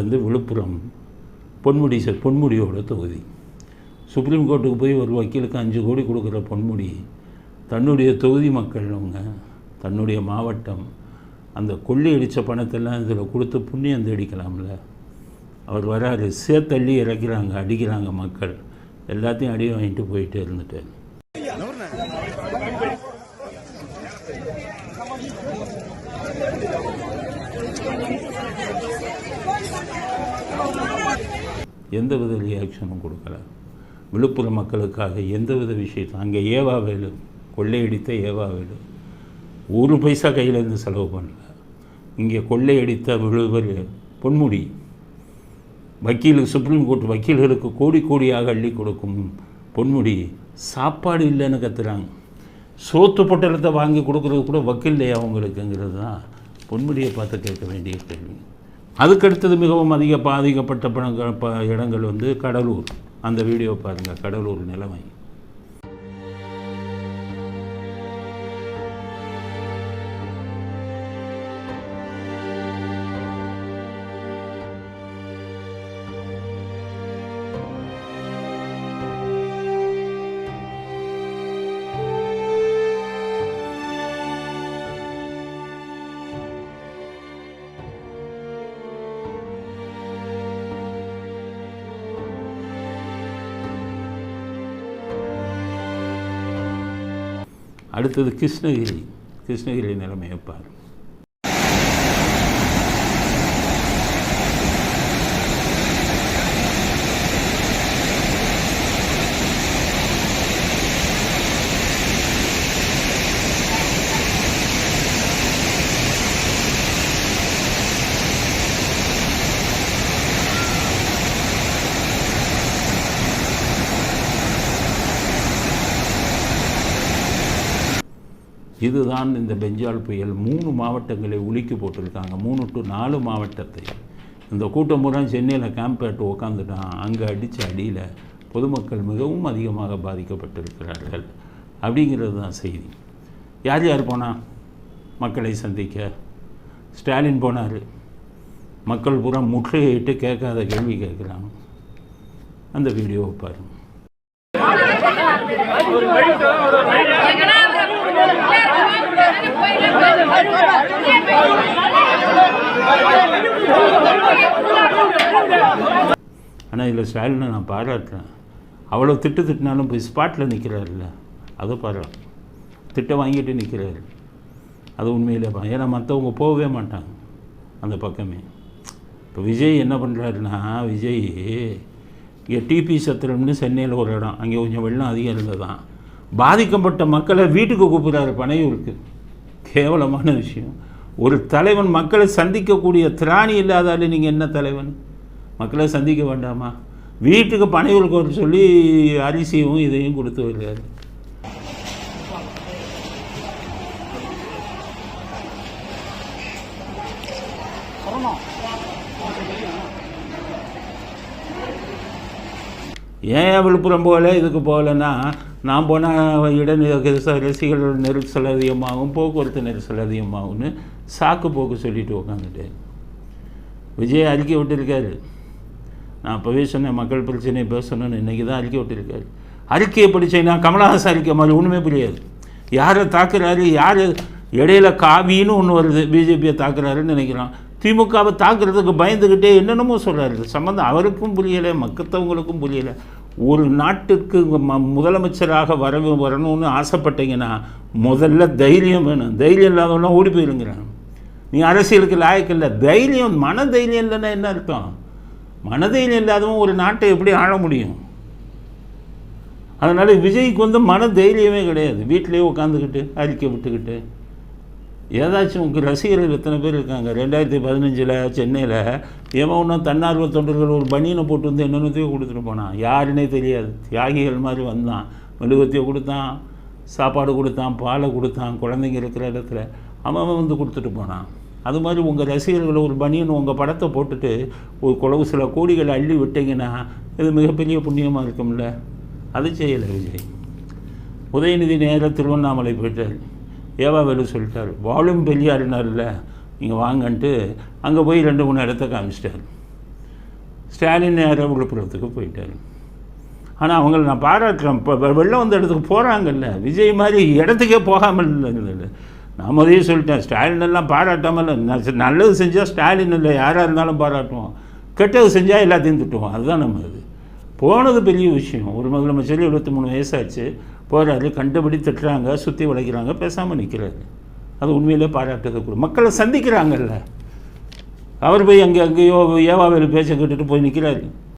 வந்து விழுப்புரம் பொன்முடி சார் பொன்முடியோட தொகுதி. சுப்ரீம் கோர்ட்டுக்கு போய் ஒரு வக்கீலுக்கு அஞ்சு கோடி கொடுக்குற பொன்முடி தன்னுடைய தொகுதி மக்கள் அவங்க தன்னுடைய மாவட்டம் அந்த கொள்ளி அடித்த பணத்தெல்லாம் இதில் கொடுத்து புண்ணியம் தேடிக்கலாம்ல. அவர் வராரு சேத்தள்ளி இறக்கிறாங்க அடிக்கிறாங்க மக்கள். எல்லாத்தையும் அடி வாங்கிட்டு போயிட்டே இருந்துட்டார் எந்தவித ரியாக்ஷனும் கொடுக்கல. விழுப்புரம் மக்களுக்காக எந்தவித விஷயத்தை அங்கே ஏவா வேலு கொள்ளையடித்த ஏவா வேலு ஒரு பைசா கையிலேருந்து செலவு பண்ணல. இங்கே கொள்ளையடித்த விழுவர் பொன்முடி வக்கீல் சுப்ரீம் கோர்ட் வக்கீல்களுக்கு கோடி கோடியாக அள்ளி கொடுக்கும் பொன்முடி சாப்பாடு இல்லைன்னு கத்துறாங்க. சோத்து பொட்டலத்தை வாங்கி கொடுக்குறது கூட வக்கீல்லையா அவங்களுக்குங்கிறது தான். பொன்முடியை பார்த்து கேட்க வேண்டிய கேள்வி. அதுக்கடுத்தது மிகவும் அதிக பாதிக்கப்பட்ட பணங்கள் ப இடங்கள் வந்து கடலூர். அந்த வீடியோ பாருங்கள் கடலூர் நிலைமை. அடுத்தது கிருஷ்ணகிரி. கிருஷ்ணகிரி நிலைமையை பாரு இதுதான் இந்த பெஞ்சால் புயல். மூணு மாவட்டங்களை உலுக்கி போட்டிருக்காங்க. மூணு டு நாலு மாவட்டத்தை. இந்த கூட்டம் பூரா சென்னையில் கேம்ப் ஆட்டு உக்காந்துட்டான். அங்கே அடித்த அடியில் பொதுமக்கள் மிகவும் அதிகமாக பாதிக்கப்பட்டிருக்கிறார்கள். அப்படிங்கிறது தான் செய்தி. யார் யார் போனால் மக்களை சந்திக்க. ஸ்டாலின் போனார். மக்கள் பூரா முற்றுகையிட்டு கேட்காத கேள்வி கேட்குறாங்க. அந்த வீடியோவை பாருங்கள் ஆனால் இதில் ஸ்டாலினை நான் பாராட்டுறேன். அவ்வளோ திட்டு திட்டினாலும் போய் ஸ்பாட்டில் நிற்கிறாருல்ல அதை பாராட்டு. திட்டம் வாங்கிட்டு நிற்கிறாரு அது உண்மையிலே பா ஏன்னா மற்றவங்க போகவே மாட்டாங்க அந்த பக்கமே. இப்போ விஜய் என்ன பண்ணுறாருன்னா விஜய் இங்கே டிபி சத்திரம்னு சென்னையில் ஒரு இடம். அங்கே கொஞ்சம் வெள்ளம் அதிகம் இருந்ததான் பாதிக்கப்பட்ட மக்களை வீட்டுக்கு கூப்பிட்றாரு பனையூருக்கு. கேவலமான விஷயம். ஒரு தலைவன் மக்களை சந்திக்கக்கூடிய திராணி இல்லாதாலே நீங்கள் என்ன தலைவன்? மக்களை சந்திக்க வேண்டாமா? வீட்டுக்கு பனையூருக்கு வர சொல்லி அரிசியும் இதையும் கொடுத்து வருகிறார் ஏன் விழுப்புரம் போகல இதுக்கு போகலன்னா நான் போனால் இட நெ- ரசிகர்கள் நெரிசல் அதிகமாகும் போக்குவரத்து நெரிசல் அதிகமாகும்னு சாக்கு போக்கு சொல்லிட்டு உட்காந்துட்டேன் விஜய் அறிக்கை விட்டுருக்காரு. நான் அப்போவே சொன்னேன் மக்கள் பிரச்சனை பேசணும்னு இன்றைக்கி தான் அறிக்கை விட்டுருக்காரு. அறிக்கையை படிச்சேன்னா கமலஹாசன் அறிக்கை மாதிரி ஒன்றுமே புரியாது. யாரை தாக்குறாரு? யார்? இடையில காவின்னு ஒன்று வருது. பிஜேபியை தாக்குறாருன்னு நினைக்கிறான் திமுகவை தாக்குறதுக்கு பயந்துக்கிட்டே என்னென்னமோ சொல்கிறாரு சம்மந்தம் அவருக்கும் புரியலை மக்கத்தவங்களுக்கும் புரியலை. ஒரு நாட்டுக்கு ம முதலமைச்சராக வர வரணும்னு ஆசைப்பட்டீங்கன்னா முதல்ல தைரியம் வேணும். தைரியம் இல்லாதவனா ஓடி போயிருங்கிறான். நீ அரசியலுக்கு லாயக்கு இல்லை. தைரியம் மன தைரியம் இல்லைன்னா என்ன அர்த்தம்? மனதையில் இல்லாதவன் ஒரு நாட்டை எப்படி ஆள முடியும்? அதனால் விஜய்க்கு வந்து மன தைரியமே கிடையாது. வீட்டிலேயே உட்காந்துக்கிட்டு அறிக்கை விட்டுக்கிட்டு. ஏதாச்சும் உங்கள் ரசிகர்கள் எத்தனை பேர் இருக்காங்க? ரெண்டாயிரத்தி பதினஞ்சில் சென்னையில் ஏமா ஒன்றும் தன்னார்வ தொண்டர்கள் ஒரு பனியனை போட்டு வந்து என்னென்னத்தையோ கொடுத்துட்டு போனான்? யாருன்னே தெரியாது. தியாகிகள் மாதிரி வந்தான். மெழுகத்தையும் கொடுத்தான் சாப்பாடு கொடுத்தான் பாலை கொடுத்தான் குழந்தைங்க இருக்கிற இடத்துல. அவன் வந்து கொடுத்துட்டு போனான். அது மாதிரி உங்கள் ரசிகர்கள் ஒரு பனியன் உங்கள் படத்தை போட்டுட்டு ஒரு குளவு சில கோடிகளை அள்ளி விட்டீங்கன்னா இது மிகப்பெரிய புண்ணியமாக இருக்கும்ல? அது செய்யலை விஜய். உதயநிதி நேராக திருவண்ணாமலை போயிட்டார். ஏவா வேலு சொல்லிட்டார் வாழும் பெரியாருனார்ல நீங்கள் வாங்கன்ட்டு அங்கே போய் ரெண்டு மூணு இடத்த காமிச்சிட்டார். ஸ்டாலின் நேராக விழுப்புரத்துக்கு போயிட்டாரு. ஆனால் அவங்கள நான் பாராட்டுறேன். இப்போ வெளில வந்த இடத்துக்கு போகிறாங்கல்ல விஜய் மாதிரி இடத்துக்கே போகாமல் இல்லை. நான் முதலே சொல்லிட்டேன் ஸ்டாலின் எல்லாம் பாராட்டாமல் இல்லை. நல்லது செஞ்சால் ஸ்டாலின் இல்லை. யாராக இருந்தாலும் பாராட்டுவோம். கெட்டது செஞ்சால் எல்லாத்தையும் திட்டுவோம். அதுதான் நம்ம இது. போனது பெரிய விஷயம். ஒரு முதலமைச்சர் எழுபத்தி மூணு வயசாச்சு. போகிறாரு கண்டபடி திட்டுறாங்க. சுற்றி வளைக்கிறாங்க. பேசாமல் நிற்கிறாரு அது உண்மையிலே பாராட்டுறது கூட. மக்களை சந்திக்கிறாங்கல்ல. அவர் போய் அங்கே அங்கேயோ ஏவாவேலு பேச்சை கேட்டுட்டு போய் நிற்கிறாரு